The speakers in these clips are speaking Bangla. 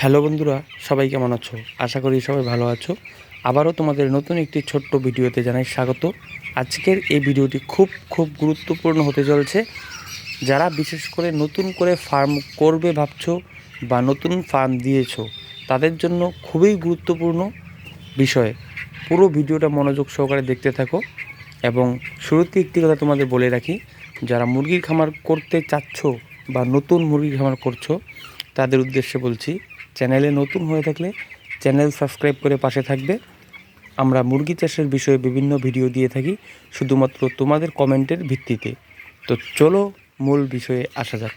হ্যালো বন্ধুরা, সবাই কেমন আছো? আশা করি সবাই ভালো আছো। আবারও তোমাদের নতুন একটি ছোট্ট ভিডিওতে জানাই স্বাগত। আজকের এই ভিডিওটি খুব খুব গুরুত্বপূর্ণ হতে চলেছে। যারা বিশেষ করে নতুন করে ফার্ম করবে ভাবছ বা নতুন ফার্ম দিয়েছ, তাদের জন্য খুবই গুরুত্বপূর্ণ বিষয়। পুরো ভিডিওটা মনোযোগ সহকারে দেখতে থাকো এবং শুরুতে একটি কথা তোমাদের বলে রাখি, যারা মুরগির খামার করতে চাচ্ছ বা নতুন মুরগির খামার করছ, তাদের উদ্দেশ্যে বলছি চ্যানেলে নতুন হয়ে থাকলে চ্যানেল সাবস্ক্রাইব করে পাশে থাকবে। আমরা মুরগি চাষের বিষয়ে বিভিন্ন ভিডিও দিয়ে থাকি, শুধুমাত্র তোমাদের কমেন্টের ভিত্তিতে। তো চলো মূল বিষয়ে আসা যাক।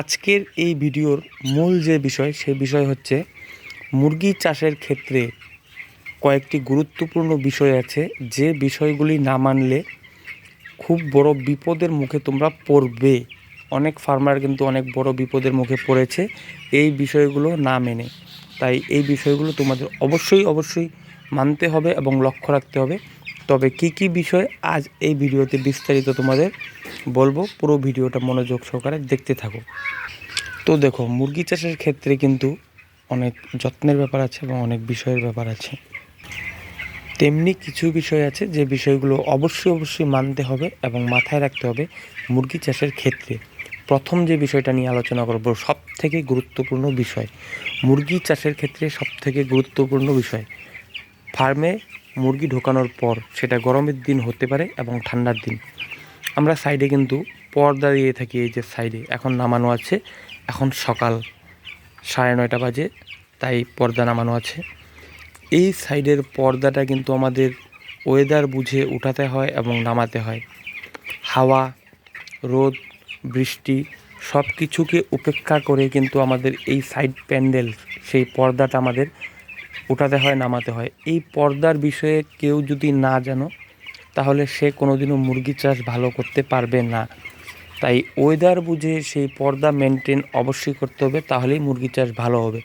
আজকের এই ভিডিওর মূল যে বিষয়, সে বিষয় হচ্ছে মুরগি চাষের ক্ষেত্রে কয়েকটি গুরুত্বপূর্ণ বিষয় আছে। যে বিষয়গুলি না মানলে খুব বড় বিপদের মুখে তোমরা পড়বে। অনেক ফার্মার কিন্তু অনেক বড় বিপদের মুখে পড়েছে। এই বিষয়গুলো না মেনে। তাই এই বিষয়গুলো তোমাদের অবশ্যই অবশ্যই মানতে হবে এবং লক্ষ্য রাখতে হবে। তবে কি কি বিষয় আজ এই ভিডিওতে বিস্তারিত তোমাদের বলব, পুরো ভিডিওটা মনোযোগ সহকারে দেখতে থাকো। তো দেখো, মুরগি চাষের ক্ষেত্রে কিন্তু অনেক যত্নের ব্যাপার আছে এবং অনেক বিষয়ের ব্যাপার আছে। তেমনি কিছু বিষয় আছে যে বিষয়গুলো অবশ্যই অবশ্যই মানতে হবে এবং মাথায় রাখতে হবে মুরগি চাষের ক্ষেত্রে। প্রথম যে বিষয়টা নিয়ে আলোচনা করব সব থেকে গুরুত্বপূর্ণ বিষয়, মুরগি চাষের ক্ষেত্রে সব থেকে গুরুত্বপূর্ণ বিষয়। ফার্মে মুরগি ঢোকানোর পর সেটা গরমের দিন হতে পারে এবং ঠান্ডার দিন। আমরা সাইডে কিন্তু পর্দা দিয়ে থাকি এই যে সাইডে, এখন নামানো আছে, এখন সকাল সাড়ে নয়টা বাজে, তাই পর্দা নামানো আছে। এই সাইডের পর্দাটা কিন্তু আমাদের ওয়েদার বুঝে উঠাতে হয় এবং নামাতে হয়। হাওয়া, রোদ বৃষ্টি সব কিছুকে উপেক্ষা করে কিন্তু আমাদের এই সাইড প্যান্ডেল সেই পর্দাটা আমাদের উঠাতে হয়, নামাতে হয়। এই পর্দার বিষয়ে কেউ যদি না জানো, তাহলে সে কোনোদিনও মুরগি চাষ ভালো করতে পারবে না। তাই ওয়েদার বুঝে সেই পর্দা মেনটেন অবশ্যই করতে হবে, তাহলেই মুরগি চাষ ভালো হবে।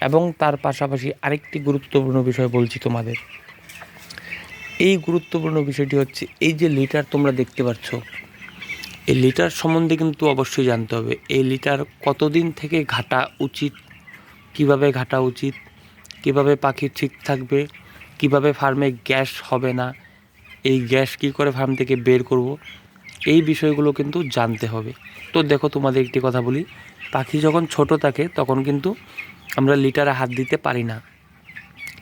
এবং তার পাশাপাশি আরেকটি গুরুত্বপূর্ণ বিষয় বলছি তোমাদের। এই গুরুত্বপূর্ণ বিষয়টি হচ্ছে, এই যে লিটার তোমরা দেখতে পাচ্ছ এই লিটার সম্বন্ধে কিন্তু অবশ্যই জানতে হবে। এই লিটার কতদিন থেকে ঘাটা উচিত? কীভাবে ঘাটা উচিত? কীভাবে পাখি ঠিক থাকবে? কীভাবে ফার্মে গ্যাস হবে না? এই গ্যাস কী করে ফার্ম থেকে বের করব? এই বিষয়গুলো কিন্তু জানতে হবে। তো দেখো তোমাদের একটি কথা বলি, পাখি যখন ছোট থাকে তখন কিন্তু আমরা লিটারে হাত দিতে পারি না।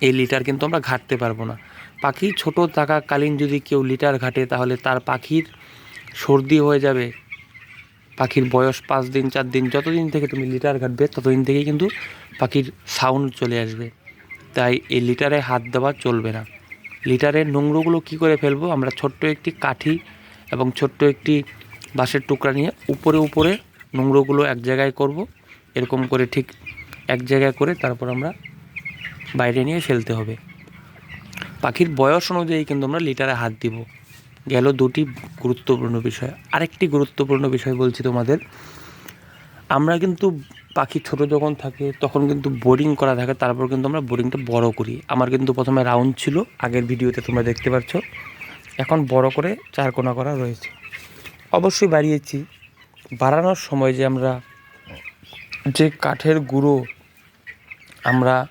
এই লিটার কিন্তু আমরা ঘাটতে পারব না। পাখি ছোট থাকাকালীন যদি কেউ লিটার ঘাটে তাহলে তার পাখির সর্দি হয়ে যাবে, পাখির বয়স পাঁচ দিন, চার দিন, যতদিন থেকে তুমি লিটার ঘাটবে, ততদিন থেকেই কিন্তু পাখির সাউন্ড চলে আসবে। তাই এই লিটারে হাত দেওয়া চলবে না। লিটারের নোংরোগুলো কি করে ফেলব? আমরা ছোট্ট একটি কাঠি এবং ছোট্ট একটি বাঁশের টুকরা নিয়ে উপরে উপরে নোংরোগুলো এক জায়গায় করব। এরকম করে ঠিক এক জায়গায় করে তারপর আমরা বাইরে নিয়ে ফেলতে হবে। পাখির বয়স অনুযায়ী কিন্তু আমরা লিটারে হাত দিব। গেল দুটি গুরুত্বপূর্ণ বিষয়। আরেকটি গুরুত্বপূর্ণ বিষয় বলছি তোমাদের। আমরা কিন্তু পাখি ছোট যখন থাকে, তখন কিন্তু বোরিং করা থাকে, তারপর কিন্তু আমরা বোরিংটা বড় করি। আমার কিন্তু প্রথমে রাউন্ড ছিল, আগের ভিডিওতে তোমরা দেখতে পাচ্ছ এখন বড় করে চার কোনা করা রয়েছে। অবশ্যই বাড়িয়েছি। বাড়ানোর সময় যে আমরা যে কাঠের গুঁড়ো আমরা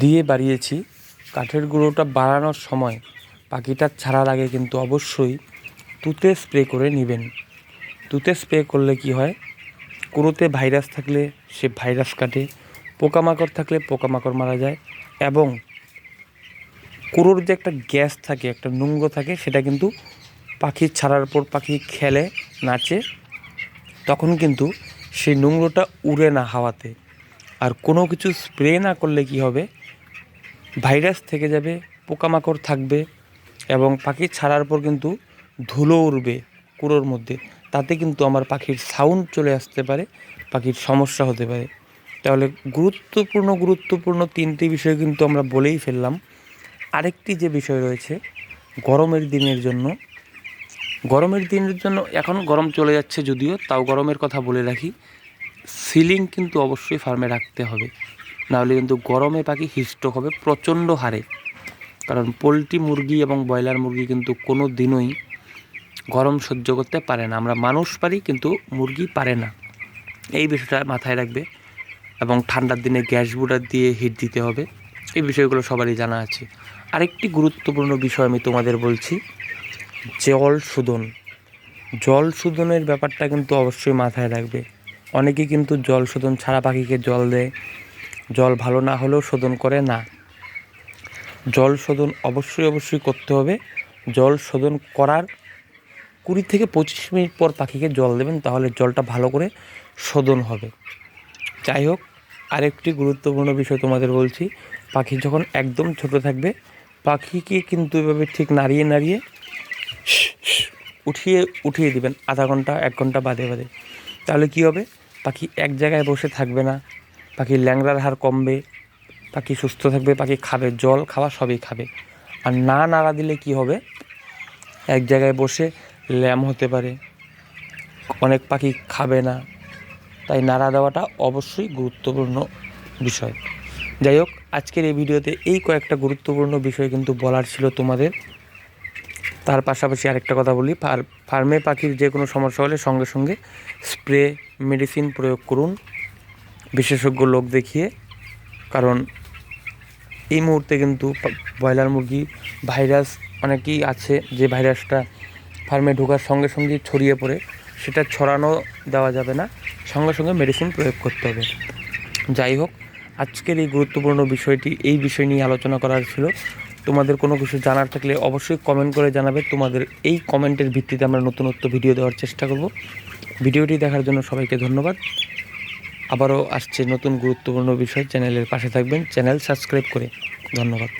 দিয়ে বাড়িয়েছি, কাঠের গুঁড়োটা বাড়ানোর সময় পাখিটা ছাড়ার আগে কিন্তু অবশ্যই তুতে স্প্রে করে নেবেন। তুতে স্প্রে করলে কি হয়? কুড়োতে ভাইরাস থাকলে সে ভাইরাস কাটে, পোকামাকড় থাকলে পোকামাকড় মারা যায় এবং কুড়োর যে একটা গ্যাস থাকে, একটা নোংরো থাকে, সেটা কিন্তু পাখি ছাড়ার পর পাখি খেলে, নাচে, তখন কিন্তু সেই নোংরোটা উড়ে না হাওয়াতে। আর কোনো কিছু স্প্রে না করলে কি হবে? ভাইরাস থেকে যাবে, পোকামাকড় থাকবে এবং পাখি ছাড়ার পর কিন্তু ধুলো উড়বে কুড়োর মধ্যে। তাতে কিন্তু আমার পাখির সাউন্ড চলে আসতে পারে, পাখির সমস্যা হতে পারে। তাহলে গুরুত্বপূর্ণ গুরুত্বপূর্ণ তিনটি বিষয় কিন্তু আমরা বলেই ফেললাম। আরেকটি যে বিষয় রয়েছে, গরমের দিনের জন্য। গরমের দিনের জন্য এখন গরম চলে যাচ্ছে যদিও, তাও গরমের কথা বলে রাখি। সিলিং কিন্তু অবশ্যই ফার্মে রাখতে হবে। নাহলে কিন্তু গরমে পাখি হিস্ট্রোক হবে প্রচণ্ড হারে। কারণ পোলট্রি মুরগি এবং ব্রয়লার মুরগি কিন্তু কোনো দিনই গরম সহ্য করতে পারে না। আমরা মানুষ পারি, কিন্তু মুরগি পারে না। এই বিষয়টা মাথায় রাখবে এবং ঠান্ডার দিনে গ্যাস বুটার দিয়ে হিট দিতে হবে। এই বিষয়গুলো সবারই জানা আছে। আরেকটি গুরুত্বপূর্ণ বিষয় আমি তোমাদের বলছি, জল শোধন। জল শোধনের ব্যাপারটা কিন্তু অবশ্যই মাথায় রাখবে। অনেকেই কিন্তু জল শোধন ছাড়া পাখিকে জল দেয়। জল ভালো না হলেও শোধন করে না। জল শোধন অবশ্যই অবশ্যই করতে হবে। জল শোধন করার কুড়ি থেকে পঁচিশ মিনিট পর পাখিকে জল দেবেন, তাহলে জলটা ভালো করে শোধন হবে। যাই হোক, আরেকটি গুরুত্বপূর্ণ বিষয় তোমাদের বলছি, পাখি যখন একদম ছোট থাকবে, পাখিকে কিন্তু এভাবে ঠিক নাড়িয়ে নাড়িয়ে উঠিয়ে উঠিয়ে দিবেন, আধা ঘণ্টা, এক ঘণ্টা বাদে বাদে। তাহলে কী হবে? পাখি এক জায়গায় বসে থাকবে না, পাখির ল্যাংড়ার হার কমবে পাখি সুস্থ থাকবে, পাখি খাবে, জল খাওয়া সবই খাবে। আর না নাড়া দিলে কি হবে? এক জায়গায় বসে ল্যাম হতে পারে। অনেক পাখি খাবে না। তাই নাড়া দেওয়াটা অবশ্যই গুরুত্বপূর্ণ বিষয়। যাই হোক, আজকের এই ভিডিওতে এই কয়েকটা গুরুত্বপূর্ণ বিষয় কিন্তু বলার ছিল তোমাদের। তার পাশাপাশি আরেকটা কথা বলি, ফার, ফার্মে পাখির যে কোনো সমস্যা হলে সঙ্গে সঙ্গে স্প্রে, মেডিসিন প্রয়োগ করুন। বিশেষজ্ঞ লোক দেখিয়ে, কারণ এই মুহূর্তে কিন্তু ব্রয়লার মুরগি ভাইরাস অনেকই আছে যে ভাইরাসটা ফার্মে ঢোকার সঙ্গে সঙ্গে ছড়িয়ে পড়ে, সেটা ছড়ানো দেওয়া যাবে না, সঙ্গে সঙ্গে মেডিসিন প্রয়োগ করতে হবে। যাই হোক, আজকের এই গুরুত্বপূর্ণ বিষয়টি, এই বিষয় নিয়ে আলোচনা করার ছিল। তোমাদের কোনো কিছু জানার থাকলে অবশ্যই কমেন্ট করে জানাবে। তোমাদের এই কমেন্টের ভিত্তিতে আমরা নতুনত্ব ভিডিও দেওয়ার চেষ্টা করব। ভিডিওটি দেখার জন্য সবাইকে ধন্যবাদ। আবারও আসছে নতুন গুরুত্বপূর্ণ বিষয়। চ্যানেলের পাশে থাকবেন। চ্যানেল সাবস্ক্রাইব করে। ধন্যবাদ।